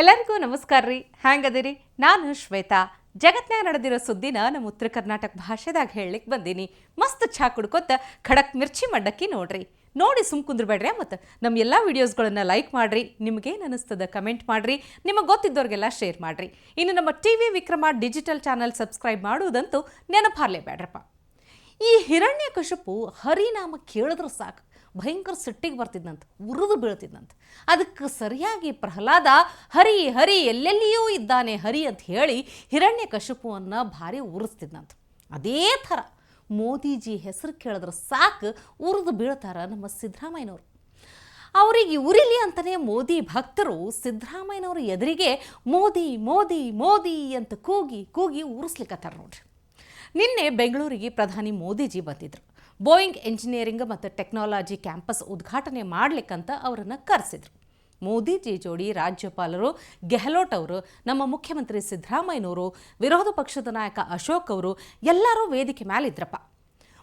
ಎಲ್ಲರಿಗೂ ನಮಸ್ಕಾರ ರೀ. ಹ್ಯಾಂಗದಿರಿ? ನಾನು ಶ್ವೇತಾ. ಜಗತ್ನಾಗ ನಡೆದಿರೋ ಸುದ್ದಿನ ನಮ್ಮ ಉತ್ತರ ಕರ್ನಾಟಕ ಭಾಷೆದಾಗ ಹೇಳಲಿಕ್ಕೆ ಬಂದೀನಿ. ಮಸ್ತ್ ಚಹಾ ಕುಡ್ಕೊತ ಖಡಕ್ ಮಿರ್ಚಿ ಮಡ್ಡಕ್ಕಿ ನೋಡ್ರಿ. ನೋಡಿ ಸುಮ್ ಕುಂದ್ರಬೇಡ್ರಿ ಮತ್ತು ನಮ್ಮ ಎಲ್ಲ ವಿಡಿಯೋಸ್ಗಳನ್ನು ಲೈಕ್ ಮಾಡ್ರಿ, ನಿಮಗೇನು ಅನಿಸ್ತದ ಕಮೆಂಟ್ ಮಾಡ್ರಿ, ನಿಮಗೆ ಗೊತ್ತಿದ್ದವ್ರಿಗೆಲ್ಲ ಶೇರ್ ಮಾಡ್ರಿ. ಇನ್ನು ನಮ್ಮ T V Vikrama digital channel subscribe ಮಾಡುವುದಂತೂ ನೆನಪಾರ್ಲೇಬೇಡ್ರಪ್ಪ. ಈ ಹಿರಣ್ಯ ಕಶಪು ಹರಿನಾಮ ಕೇಳಿದ್ರು ಸಾಕು. ಭಯಂಕರ ಸಿಟ್ಟಿಗೆ ಬರ್ತಿದ್ನಂತ, ಉರಿದು ಬೀಳ್ತಿದ್ನಂತ. ಅದಕ್ಕೆ ಸರಿಯಾಗಿ ಪ್ರಹ್ಲಾದ ಹರಿ ಹರಿ, ಎಲ್ಲೆಲ್ಲಿಯೂ ಇದ್ದಾನೆ ಹರಿ ಅಂತ ಹೇಳಿ ಹಿರಣ್ಯ ಕಶುಪುವನ್ನು ಭಾರಿ ಉರಿಸ್ತಿದ್ನಂತ. ಅದೇ ಥರ ಮೋದಿಜಿ ಹೆಸರು ಕೇಳಿದ್ರೆ ಸಾಕು ಉರಿದು ಬೀಳ್ತಾರೆ ನಮ್ಮ ಸಿದ್ದರಾಮಯ್ಯನವರು. ಅವರಿಗೆ ಉರಿಲಿ ಅಂತಲೇ ಮೋದಿ ಭಕ್ತರು ಸಿದ್ದರಾಮಯ್ಯನವ್ರ ಎದುರಿಗೆ ಮೋದಿ ಮೋದಿ ಮೋದಿ ಅಂತ ಕೂಗಿ ಕೂಗಿ ಉರಿಸ್ಲಿಕ್ಕತ್ತಾರ ನೋಡ್ರಿ. ನಿನ್ನೆ ಬೆಂಗಳೂರಿಗೆ ಪ್ರಧಾನಿ ಮೋದಿಜಿ ಬಂದಿದ್ರು. ಬೋಯಿಂಗ್ ಎಂಜಿನಿಯರಿಂಗ್ ಮತ್ತು ಟೆಕ್ನಾಲಜಿ ಕ್ಯಾಂಪಸ್ ಉದ್ಘಾಟನೆ ಮಾಡಲಿಕ್ಕಂತ ಅವರನ್ನು ಕರೆಸಿದ್ರು. ಮೋದಿಜಿ ಜೋಡಿ ರಾಜ್ಯಪಾಲರು ಗೆಹ್ಲೋಟ್ ಅವರು, ನಮ್ಮ ಮುಖ್ಯಮಂತ್ರಿ ಸಿದ್ದರಾಮಯ್ಯನವರು, ವಿರೋಧ ಪಕ್ಷದ ನಾಯಕ ಅಶೋಕ್ ಅವರು ಎಲ್ಲರೂ ವೇದಿಕೆ ಮೇಲಿದ್ರಪ್ಪ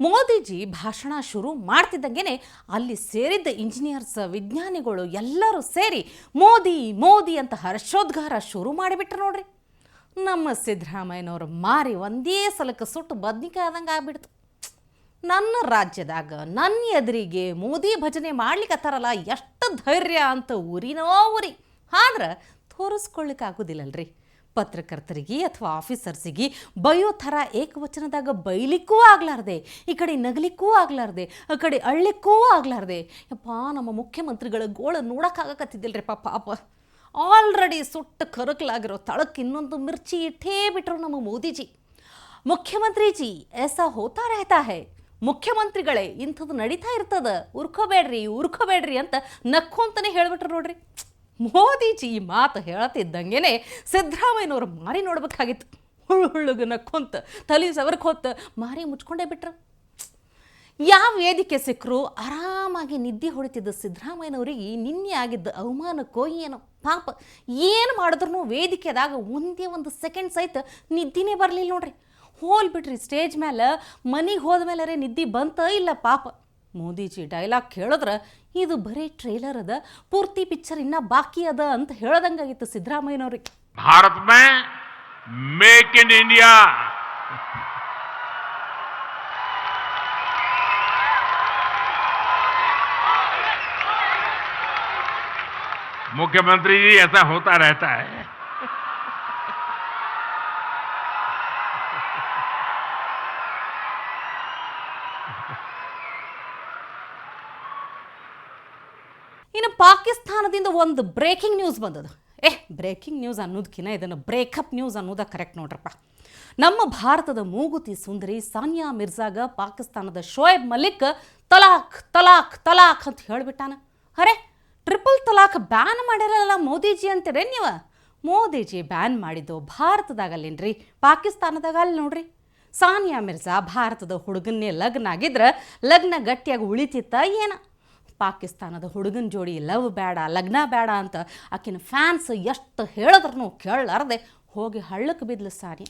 ಮೋದಿಜಿ ಭಾಷಣ ಶುರು ಮಾಡ್ತಿದ್ದಂಗೆ ಅಲ್ಲಿ ಸೇರಿದ್ದ ಇಂಜಿನಿಯರ್ಸ್ ವಿಜ್ಞಾನಿಗಳು ಎಲ್ಲರೂ ಸೇರಿ ಮೋದಿ ಮೋದಿ ಅಂತ ಹರ್ಷೋದ್ಗಾರ ಶುರು ಮಾಡಿಬಿಟ್ರು ನೋಡ್ರಿ. ನಮ್ಮ ಸಿದ್ದರಾಮಯ್ಯನವರು ಮಾರಿ ಒಂದೇ ಸಲಕ್ಕೆ ಸುಟ್ಟು ಬದ್ನಿಕಾಯ್ದಂಗೆ ಆಗ್ಬಿಡ್ತು. ನನ್ನ ರಾಜ್ಯದಾಗ ನನ್ನ ಎದುರಿಗೆ ಮೋದಿ ಭಜನೆ ಮಾಡ್ಲಿಕ್ಕತ್ತಾರಲ್ಲ ಎಷ್ಟು ಧೈರ್ಯ ಅಂತ ಊರಿನೋ ಊರಿ. ಆದ್ರೆ ತೋರಿಸ್ಕೊಳ್ಳಿಕ್ಕಾಗೋದಿಲ್ಲಲ್ರಿ ಪತ್ರಕರ್ತರಿಗೆ ಅಥವಾ ಆಫೀಸರ್ಸಿಗೆ ಬೈಯೋ ಥರ ಏಕವಚನದಾಗ ಬೈಲಿಕ್ಕೂ ಆಗ್ಲಾರ್ದೆ, ಈ ಕಡೆ ನಗಲಿಕ್ಕೂ ಆಗ್ಲಾರ್ದೆ, ಆ ಕಡೆ ಅಳ್ಳಿಕ್ಕೂ ಆಗ್ಲಾರ್ದೆ. ಯಪ್ಪ, ನಮ್ಮ ಮುಖ್ಯಮಂತ್ರಿಗಳ ಗೋಳ ನೋಡೋಕ್ಕಾಗಕತ್ತಿದ್ದಿಲ್ರಿ ಪಾಪ ಅಪ್ಪ ಆಲ್ರೆಡಿ ಸುಟ್ಟ ಕರಕಲಾಗಿರೋ ತಳಕ್ಕೆ ಇನ್ನೊಂದು ಮಿರ್ಚಿ ಇಟ್ಟೇ ಬಿಟ್ಟರು ನಮ್ಮ ಮೋದಿಜಿ. ಮುಖ್ಯಮಂತ್ರಿಜಿ ಐಸಾ ಹೋತಾ ರಹತಾ ಹೈ ಮುಖ್ಯಮಂತ್ರಿಗಳೇ, ಇಂಥದ್ದು ನಡೀತಾ ಇರ್ತದ. ಉರ್ಕೋಬೇಡ್ರಿ ಉರ್ಕೋಬೇಡ್ರಿ ಅಂತ ನಕ್ಕೊಂತಾನೆ ಹೇಳ್ಬಿಟ್ರು ನೋಡ್ರಿ. ಮೋದಿಜಿ ಈ ಮಾತು ಹೇಳ್ತಿದ್ದಂಗೆನೆ ಸಿದ್ದರಾಮಯ್ಯನವ್ರು ಮಾರಿ ನೋಡ್ಬೇಕಾಗಿತ್ತು. ಹುಳು ಹುಳುಗ ನಕ್ಕೊಂತ ತಲೆ ಸವರ್ಕೋತ ಮಾರಿ ಮುಚ್ಕೊಂಡೇ ಬಿಟ್ರು. ಯಾವ ವೇದಿಕೆ ಸಿಕ್ಕರು ಆರಾಮಾಗಿ ನಿದ್ದೆ ಹೊಡಿತಿದ್ದ ಸಿದ್ದರಾಮಯ್ಯನವರಿಗೆ ನಿನ್ನೆ ಆಗಿದ್ದ ಅವಮಾನಕ್ಕೋ ಏನೋ. ಪಾಪ, ಏನು ಮಾಡಿದ್ರು ವೇದಿಕೆದಾಗ ಒಂದೇ ಒಂದು ಸೆಕೆಂಡ್ ಸಹಿತ ನಿದ್ದಿನೇ ಬರಲಿಲ್ಲ ನೋಡ್ರಿ. ಹೋಲ್ ಬಿಟ್ರಿ ಸ್ಟೇಜ್ ಮೇಲೆ ಮನೆಗೆ ಹೋದ ಮೇಲೆ ನಿದ್ದೆ ಬಂತ ಇಲ್ಲ ಪಾಪ ಮೋದಿಜಿ ಡೈಲಾಗ್ ಕೇಳಿದ್ರೆ ಇದು ಬರೀ ಟ್ರೇಲರ್ ಅದ ಪೂರ್ತಿ ಪಿಕ್ಚರ್ ಇನ್ನ ಬಾಕಿ ಅದ ಅಂತ ಹೇಳ್ದಂಗಾಗಿತ್ತು ಸಿದ್ದರಾಮಯ್ಯನವ್ರಿಗೆ भारत में मेक इन इंडिया मुख्यमंत्री जी ऐसा होता रहता है ಇನ್ನು ಪಾಕಿಸ್ತಾನದಿಂದ ಒಂದು ಬ್ರೇಕಿಂಗ್ ನ್ಯೂಸ್ ಬಂದದ. ಏ ಬ್ರೇಕಿಂಗ್ ನ್ಯೂಸ್ ಅನ್ನೋದಕ್ಕಿಂತ ಇದನ್ನು ಬ್ರೇಕಪ್ ನ್ಯೂಸ್ ಅನ್ನೋದ ಕರೆಕ್ಟ್ ನೋಡ್ರಪ್ಪ. ನಮ್ಮ ಭಾರತದ ಮೂಗುತಿ ಸುಂದರಿ ಸಾನಿಯಾ ಮಿರ್ಜಾಗ ಪಾಕಿಸ್ತಾನದ ಶೋಯಬ್ ಮಲಿಕ್ ತಲಾಖ್ ತಲಾಖ್ ತಲಾಖ್ ಅಂತ ಹೇಳಿಬಿಟ್ಟಾನ. ಅರೆ ಟ್ರಿಪಲ್ ತಲಾಖ್ ಬ್ಯಾನ್ ಮಾಡಿರಲ್ಲ ಮೋದಿಜಿ ಅಂತೀರಿ ನೀವು? ಮೋದಿಜಿ ಬ್ಯಾನ್ ಮಾಡಿದ್ದು ಭಾರತದಾಗಲ್ಲೇನ್ರಿ? ಪಾಕಿಸ್ತಾನದಾಗ ಅಲ್ಲಿ ನೋಡ್ರಿ. ಸಾನಿಯಾ ಮಿರ್ಜಾ ಭಾರತದ ಹುಡುಗನ್ನೇ ಲಗ್ನ ಆಗಿದ್ರೆ ಲಗ್ನ ಗಟ್ಟಿಯಾಗಿ ಉಳಿತಿತ್ತ ಏನ? ಪಾಕಿಸ್ತಾನದ ಹುಡುಗನ ಜೋಡಿ ಲವ್ ಬೇಡ, ಲಗ್ನ ಬೇಡ ಅಂತ ಆಕಿನ ಫ್ಯಾನ್ಸ್ ಎಷ್ಟು ಹೇಳಿದ್ರೂ ಕೇಳಲಾರ್ದೆ ಹೋಗಿ ಹಳ್ಳಕ್ಕೆ ಬಿದ್ಲು ಸಾರಿ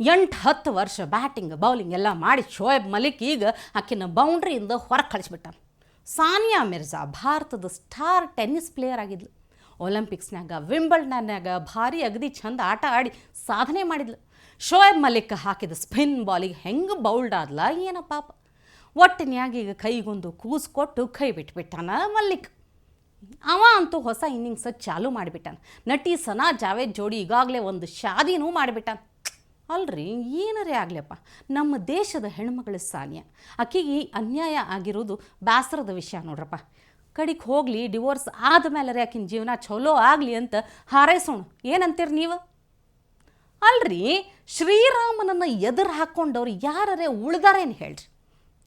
ಎಂಟು ಹತ್ತು ವರ್ಷ ಬ್ಯಾಟಿಂಗ್ ಬೌಲಿಂಗ್ ಎಲ್ಲ ಮಾಡಿ ಶೋಯಬ್ ಮಲಿಕ್ ಈಗ ಆಕಿನ ಬೌಂಡ್ರಿಯಿಂದ ಹೊರ ಕಳಿಸ್ಬಿಟ್ಟಾನ. ಸಾನಿಯಾ ಮಿರ್ಜಾ ಭಾರತದ ಸ್ಟಾರ್ ಟೆನ್ನಿಸ್ ಪ್ಲೇಯರ್ ಆಗಿದ್ಲು. ಒಲಿಂಪಿಕ್ಸ್ನಾಗ ವಿಂಬಲ್ಡನ್ನಾಗ ಭಾರಿ ಅಗದಿ ಚಂದ ಆಟ ಆಡಿ ಸಾಧನೆ ಮಾಡಿದ್ಲು. ಶೋಯಬ್ ಮಲಿಕ್ ಹಾಕಿದ ಸ್ಪಿನ್ ಬಾಲಿಗೆ ಹೆಂಗೆ ಬೌಲ್ಡ್ ಆದ್ಲ, ಏನೋ ಪಾಪ. ಒಟ್ಟಿನ್ಯಾಗ ಈಗ ಕೈಗೊಂದು ಕೂಸು ಕೊಟ್ಟು ಕೈ ಬಿಟ್ಬಿಟ್ಟಾನ ಮಲ್ಲಿಕ್. ಅವ ಅಂತೂ ಹೊಸ ಇನ್ನಿಂಗ್ಸ್ ಚಾಲು ಮಾಡಿಬಿಟ್ಟಾನ. ನಟಿ ಸನಾ ಜಾವೇದ್ ಜೋಡಿ ಈಗಾಗಲೇ ಒಂದು ಶಾದಿನೂ ಮಾಡಿಬಿಟ್ಟಾನ. ಅಲ್ರಿ, ಏನರೇ ಆಗಲಿಪ್ಪ ನಮ್ಮ ದೇಶದ ಹೆಣ್ಮಗಳ ಸಾನ್ಯ. ಆಕೆಗೆ ಅನ್ಯಾಯ ಆಗಿರೋದು ಬೇಸರದ ವಿಷಯ ನೋಡ್ರಪ್ಪ. ಕಡಿಗೆ ಹೋಗಲಿ, ಡಿವೋರ್ಸ್ ಆದಮೇಲೆ ಆಕಿನ ಜೀವನ ಚಲೋ ಆಗಲಿ ಅಂತ ಹಾರೈಸೋಣ. ಏನಂತೀರಿ ನೀವು? ಅಲ್ರಿ, ಶ್ರೀರಾಮನನ್ನ ಎದುರು ಹಾಕ್ಕೊಂಡವ್ರು ಯಾರರೇ ಉಳ್ದಾರೇನು ಹೇಳ್ರಿ.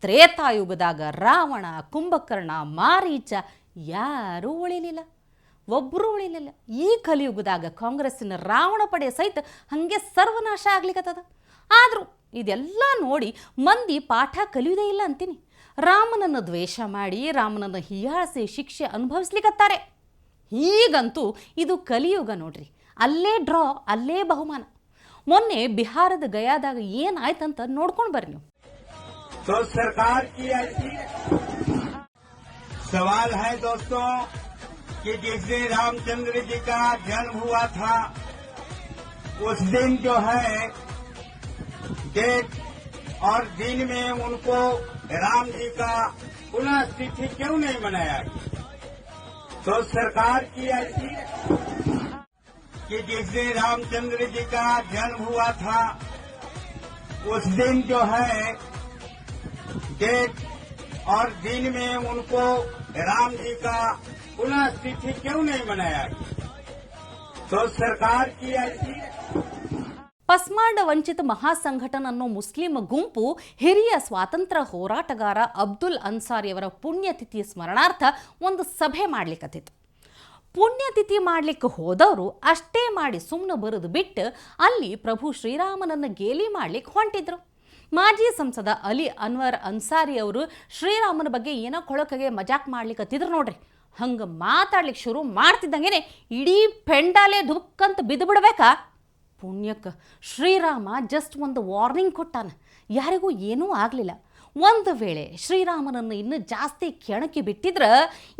ತ್ರೇತಾಯುಗದಾಗ ರಾವಣ, ಕುಂಭಕರ್ಣ, ಮಾರೀಚ ಯಾರೂ ಉಳಿಲಿಲ್ಲ. ಒಬ್ಬರೂ ಉಳಿಲಿಲ್ಲ. ಈ ಕಲಿಯುಗದಾಗ ಕಾಂಗ್ರೆಸ್ಸಿನ ರಾವಣ ಪಡೆ ಸಹಿತ ಹಾಗೆ ಸರ್ವನಾಶ ಆಗ್ಲಿಕ್ಕತ್ತದ ಆದರೂ ಇದೆಲ್ಲ ನೋಡಿ ಮಂದಿ ಪಾಠ ಕಲಿಯುವುದೇ ಇಲ್ಲ ಅಂತೀನಿ. ರಾಮನನ್ನು ದ್ವೇಷ ಮಾಡಿ, ರಾಮನನ್ನು ಹೀಯಾಳಿಸಿ ಶಿಕ್ಷೆ ಅನುಭವಿಸ್ಲಿಕ್ಕತ್ತಾರೆ ಈಗಂತೂ ಇದು ಕಲಿಯುಗ ನೋಡ್ರಿ. ಅಲ್ಲೇ ಡ್ರಾ, ಅಲ್ಲೇ ಬಹುಮಾನ. ಮೊನ್ನೆ ಬಿಹಾರದ ಗಯಾದಾಗ ಏನಾಯ್ತಂತ ನೋಡ್ಕೊಂಡು ಬರ್ರಿ ನೀವು. तो सरकार की ऐसी सवाल है दोस्तों कि जिस दिन रामचंद्र जी का जन्म हुआ था, उस दिन जो है, डेट और दिन में उनको राम जी का पुनः तिथि क्यों नहीं मनाया? तो सरकार की ऐसी कि जिस दिन रामचंद्र जी का जन्म हुआ था, उस दिन जो है डेट और दिन में उनको राम जी का पुनः तिथि क्यों नहीं मनाया गया? तो सरकार की अर्जी ಪಸ್ಮಾಂಡ ವಂಚಿತ ಮಹಾಸಂಘಟನ್ ಅನ್ನೋ ಮುಸ್ಲಿಂ ಗುಂಪು ಹಿರಿಯ ಸ್ವಾತಂತ್ರ್ಯ ಹೋರಾಟಗಾರ ಅಬ್ದುಲ್ ಅನ್ಸಾರಿಯವರ ಪುಣ್ಯತಿಥಿ ಸ್ಮರಣಾರ್ಥ ಒಂದು ಸಭೆ ಮಾಡ್ಲಿಕ್ಕತ್ತಿತ್ತು ಪುಣ್ಯತಿಥಿ ಮಾಡ್ಲಿಕ್ಕೆ ಹೋದವರು ಅಷ್ಟೇ ಮಾಡಿ ಸುಮ್ಮನೆ ಬರೆದು ಬಿಟ್ಟು ಅಲ್ಲಿ ಪ್ರಭು ಶ್ರೀರಾಮನನ್ನ ಗೇಲಿ ಮಾಡ್ಲಿಕ್ಕೆ ಹೊಂಟಿದ್ರು ಮಾಜಿ ಸಂಸದ ಅಲಿ ಅನ್ವರ್ ಅನ್ಸಾರಿ ಅವರು ಶ್ರೀರಾಮನ ಬಗ್ಗೆ ಏನೋ ಕೊಳಕಗೆ ಮಜಾಕ್ ಮಾಡ್ಲಿಕ್ಕತ್ತಿದ್ರು ನೋಡ್ರಿ. ಹಂಗೆ ಮಾತಾಡ್ಲಿಕ್ಕೆ ಶುರು ಮಾಡ್ತಿದ್ದಂಗೆನೆ ಇಡೀ ಪೆಂಡಾಲೆ ಧುಕ್ಕಂತ ಬಿದ್ದು ಬಿಡ್ಬೇಕಾ? ಪುಣ್ಯಕ್ಕೆ, ಶ್ರೀರಾಮ ಜಸ್ಟ್ ಒಂದು ವಾರ್ನಿಂಗ್ ಕೊಟ್ಟಾನ. ಯಾರಿಗೂ ಏನೂ ಆಗಲಿಲ್ಲ. ಒಂದು ವೇಳೆ ಶ್ರೀರಾಮನನ್ನು ಇನ್ನೂ ಜಾಸ್ತಿ ಕೆಣಕಿ ಬಿಟ್ಟಿದ್ರೆ,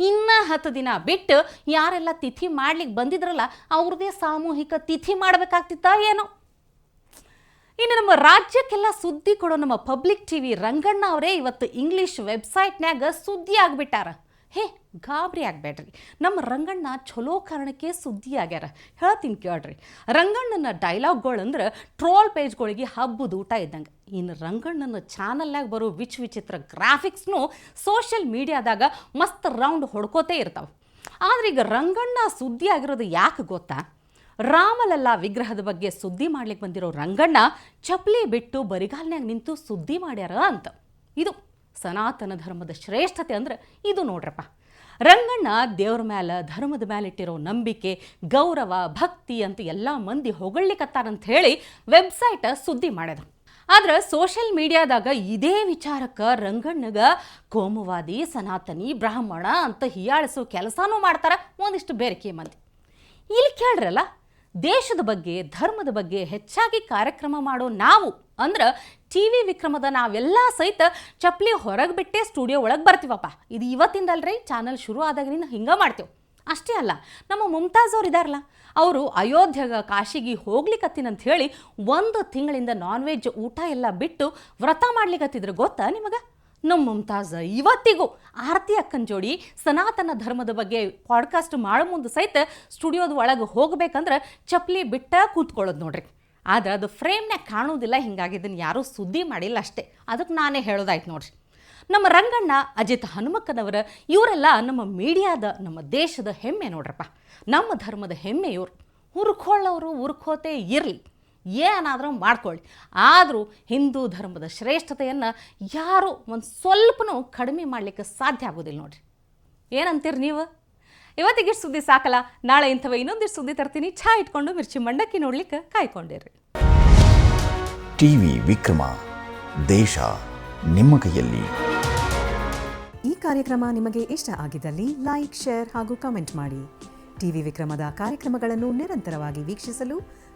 ಇನ್ನೂ ಹತ್ತು ದಿನ ಬಿಟ್ಟು ಯಾರೆಲ್ಲ ತಿಥಿ ಮಾಡ್ಲಿಕ್ಕೆ ಬಂದಿದ್ರಲ್ಲ ಅವ್ರದ್ದೇ ಸಾಮೂಹಿಕ ತಿಥಿ ಮಾಡಬೇಕಾಗ್ತಿತ್ತ ಏನೋ? ಇನ್ನು ನಮ್ಮ ರಾಜ್ಯಕ್ಕೆಲ್ಲ ಸುದ್ದಿ ಕೊಡೋ ನಮ್ಮ ಪಬ್ಲಿಕ್ ಟಿವಿ ರಂಗಣ್ಣ ಅವರೇ ಇವತ್ತು ಇಂಗ್ಲಿಷ್ ವೆಬ್ಸೈಟ್ನ್ಯಾಗ ಸುದ್ದಿ ಆಗಿಬಿಟ್ಟಾರ. ಹೇ, ಗಾಬರಿ ಆಗಬೇಡ್ರಿ. ನಮ್ಮ ರಂಗಣ್ಣ ಚಲೋ ಕಾರಣಕ್ಕೆ ಸುದ್ದಿ ಆಗ್ಯಾರ. ಹೇಳ್ತೀನಿ ಕೇಳ್ರಿ. ರಂಗಣ್ಣನ ಡೈಲಾಗ್ಗಳು ಅಂದ್ರೆ ಟ್ರೋಲ್ ಪೇಜ್ಗಳಿಗೆ ಹಬ್ಬದ ಊಟ ಇದ್ದಂಗೆ. ಇನ್ನು ರಂಗಣ್ಣನ ಚಾನಲ್ನಾಗ ಬರೋ ವಿಚ್ ವಿಚಿತ್ರ ಗ್ರಾಫಿಕ್ಸ್ನು ಸೋಷಿಯಲ್ ಮೀಡಿಯಾದಾಗ ಮಸ್ತ್ ರೌಂಡ್ ಹೊಡ್ಕೋತೇ ಇರ್ತಾವೆ. ಆದ್ರೆ ಈಗ ರಂಗಣ್ಣ ಸುದ್ದಿ ಆಗಿರೋದು ಯಾಕೆ ಗೊತ್ತಾ? ರಾಮಲಲ್ಲಾ ವಿಗ್ರಹದ ಬಗ್ಗೆ ಸುದ್ದಿ ಮಾಡ್ಲಿಕ್ಕೆ ಬಂದಿರೋ ರಂಗಣ್ಣ ಚಪ್ಪಲಿ ಬಿಟ್ಟು ಬರಿಗಾಲ್ನ್ಯಾಗ ನಿಂತು ಸುದ್ದಿ ಮಾಡ್ಯಾರ ಅಂತ. ಇದು ಸನಾತನ ಧರ್ಮದ ಶ್ರೇಷ್ಠತೆ ಅಂದ್ರೆ ಇದು ನೋಡ್ರಪ್ಪ. ರಂಗಣ್ಣ ದೇವ್ರ ಮ್ಯಾಲ, ಧರ್ಮದ ಮ್ಯಾಲಿಟ್ಟಿರೋ ನಂಬಿಕೆ, ಗೌರವ, ಭಕ್ತಿ ಅಂತ ಎಲ್ಲ ಮಂದಿ ಹೊಗಳಿಕತ್ತಾರಂತ ಹೇಳಿ ವೆಬ್ಸೈಟ್ ಸುದ್ದಿ ಮಾಡ್ಯದ. ಆದ್ರೆ ಸೋಷಿಯಲ್ ಮೀಡಿಯಾದಾಗ ಇದೇ ವಿಚಾರಕ್ಕೆ ರಂಗಣ್ಣಗ ಕೋಮುವಾದಿ, ಸನಾತನಿ, ಬ್ರಾಹ್ಮಣ ಅಂತ ಹೀಯಾಳಿಸೋ ಕೆಲಸನೂ ಮಾಡ್ತಾರ ಒಂದಿಷ್ಟು ಬೇರೆಕೆ ಮಂದಿ. ಇಲ್ಲಿ ಕೇಳ್ರಲ್ಲ ದೇಶದ ಬಗ್ಗೆ, ಧರ್ಮದ ಬಗ್ಗೆ ಹೆಚ್ಚಾಗಿ ಕಾರ್ಯಕ್ರಮ ಮಾಡೋ ನಾವು, ಅಂದ್ರೆ ಟಿ ವಿ ವಿಕ್ರಮದ ನಾವೆಲ್ಲ ಸಹಿತ ಚಪ್ಪಲಿ ಹೊರಗೆ ಬಿಟ್ಟೆ ಸ್ಟುಡಿಯೋ ಒಳಗೆ ಬರ್ತೀವಪ್ಪ. ಇದು ಇವತ್ತಿಂದಲ್ರಿ ಚಾನಲ್ ಶುರು ಆದಾಗಿನಿಂದ ಹಿಂಗೆ ಮಾಡ್ತೇವೆ. ಅಷ್ಟೇ ಅಲ್ಲ, ನಮ್ಮ ಮುಮ್ತಾಜ್ ಅವ್ರು ಇದಾರಲ್ಲ ಅವರು ಅಯೋಧ್ಯೆಗೆ ಕಾಶಿಗೆ ಹೋಗ್ಲಿಕ್ಕತ್ತಿನಂತ ಹೇಳಿ ಒಂದು ತಿಂಗಳಿಂದ ನಾನ್ ವೆಜ್ ಊಟ ಎಲ್ಲ ಬಿಟ್ಟು ವ್ರತ ಮಾಡ್ಲಿಕತ್ತಿದ್ರು, ಗೊತ್ತಾ ನಿಮಗೆ? ನಮ್ಮ ಮುಮ್ತಾಜ್ ಇವತ್ತಿಗೂ ಆರತಿ ಅಕ್ಕನ ಜೋಡಿ ಸನಾತನ ಧರ್ಮದ ಬಗ್ಗೆ ಪಾಡ್ಕಾಸ್ಟ್ ಮಾಡೋ ಮುಂದೆ ಸಹಿತ ಸ್ಟುಡಿಯೋದ ಒಳಗೆ ಹೋಗ್ಬೇಕಂದ್ರೆ ಚಪ್ಪಲಿ ಬಿಟ್ಟ ಕೂತ್ಕೊಳ್ಳೋದು ನೋಡ್ರಿ. ಆದ್ರೆ ಅದು ಫ್ರೇಮ್ನಾಗ ಕಾಣೋದಿಲ್ಲ ಹಿಂಗಾಗಿ ಇದನ್ನು ಯಾರೂ ಸುದ್ದಿ ಮಾಡಿಲ್ಲ ಅಷ್ಟೇ. ಅದಕ್ಕೆ ನಾನೇ ಹೇಳೋದಾಯ್ತು ನೋಡ್ರಿ. ನಮ್ಮ ರಂಗಣ್ಣ, ಅಜಿತ್ ಹನುಮಕ್ಕನವರ ಇವರೆಲ್ಲ ನಮ್ಮ ಮೀಡಿಯಾದ, ನಮ್ಮ ದೇಶದ ಹೆಮ್ಮೆ ನೋಡ್ರಪ್ಪ. ನಮ್ಮ ಧರ್ಮದ ಹೆಮ್ಮೆ ಇವರು ಹುರ್ಕೊಳ್ಳೋರು ಹುರ್ಕೋತೇ ಇರಲಿ. ಏನಾದರೂ ಮಾಡ್ಕೊಳ್ಳಿ. ಆದರೂ ಹಿಂದೂ ಧರ್ಮದ ಶ್ರೇಷ್ಠತೆಯನ್ನು ಯಾರೂ ಒಂದು ಸ್ವಲ್ಪನೂ ಕಡಿಮೆ ಮಾಡಲಿಕ್ಕೆ ಸಾಧ್ಯ ಆಗೋದಿಲ್ಲ ನೋಡಿರಿ. ಏನಂತೀರಿ ನೀವು? ಇವತ್ತಿಗೆ ಇಷ್ಟು ಸುದ್ದಿ ಸಾಕಲ್ಲ ನಾಳೆ ಇಂಥವ ಇನ್ನೊಂದಿಷ್ಟು ಸುದ್ದಿ ತರ್ತೀನಿ. ಛಾ ಇಟ್ಕೊಂಡು ಮಿರ್ಚಿ ಮಂಡಕ್ಕಿ ನೋಡ್ಲಿಕ್ಕೆ ಕಾಯ್ಕೊಂಡಿರಿ. ಟಿವಿ ವಿಕ್ರಮ ದೇಶ ನಿಮ್ಮ ಕೈಯಲ್ಲಿ. ಈ ಕಾರ್ಯಕ್ರಮ ನಿಮಗೆ ಇಷ್ಟ ಆಗಿದ್ದಲ್ಲಿ ಲೈಕ್ ಶೇರ್ ಹಾಗೂ ಕಮೆಂಟ್ ಮಾಡಿ. ಟಿವಿ ವಿಕ್ರಮದ ಕಾರ್ಯಕ್ರಮಗಳನ್ನು ನಿರಂತರವಾಗಿ ವೀಕ್ಷಿಸಲು